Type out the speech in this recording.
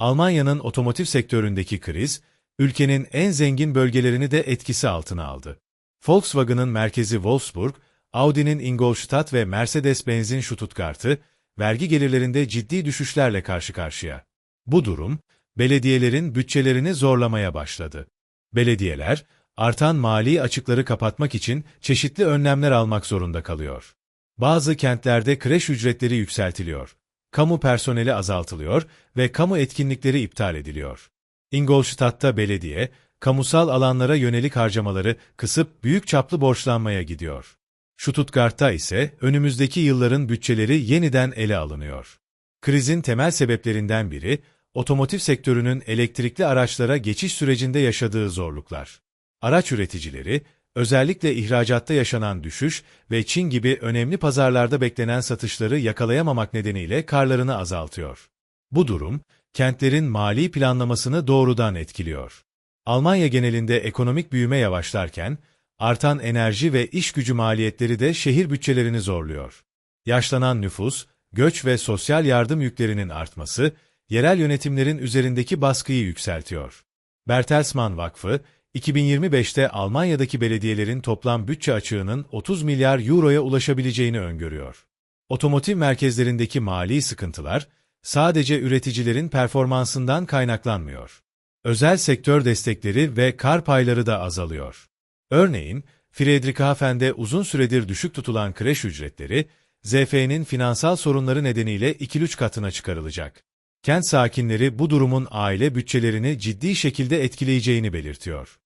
Almanya'nın otomotiv sektöründeki kriz, ülkenin en zengin bölgelerini de etkisi altına aldı. Volkswagen'ın merkezi Wolfsburg, Audi'nin Ingolstadt ve Mercedes-Benz'in Stuttgart'ı, vergi gelirlerinde ciddi düşüşlerle karşı karşıya. Bu durum, belediyelerin bütçelerini zorlamaya başladı. Belediyeler, artan mali açıkları kapatmak için çeşitli önlemler almak zorunda kalıyor. Bazı kentlerde kreş ücretleri yükseltiliyor, kamu personeli azaltılıyor ve kamu etkinlikleri iptal ediliyor. Ingolstadt'ta belediye, kamusal alanlara yönelik harcamaları kısıp büyük çaplı borçlanmaya gidiyor. Stuttgart'ta ise önümüzdeki yılların bütçeleri yeniden ele alınıyor. Krizin temel sebeplerinden biri, otomotiv sektörünün elektrikli araçlara geçiş sürecinde yaşadığı zorluklar. Araç üreticileri, özellikle ihracatta yaşanan düşüş ve Çin gibi önemli pazarlarda beklenen satışları yakalayamamak nedeniyle karlarını azaltıyor. Bu durum, kentlerin mali planlamasını doğrudan etkiliyor. Almanya genelinde ekonomik büyüme yavaşlarken, artan enerji ve iş gücü maliyetleri de şehir bütçelerini zorluyor. Yaşlanan nüfus, göç ve sosyal yardım yüklerinin artması, yerel yönetimlerin üzerindeki baskıyı yükseltiyor. Bertelsmann Vakfı, 2025'te Almanya'daki belediyelerin toplam bütçe açığının 30 milyar euroya ulaşabileceğini öngörüyor. Otomotiv merkezlerindeki mali sıkıntılar, sadece üreticilerin performansından kaynaklanmıyor. Özel sektör destekleri ve kar payları da azalıyor. Örneğin, Friedrichshafen'de uzun süredir düşük tutulan kreş ücretleri, ZF'nin finansal sorunları nedeniyle 2-3 katına çıkarılacak. Kent sakinleri bu durumun aile bütçelerini ciddi şekilde etkileyeceğini belirtiyor.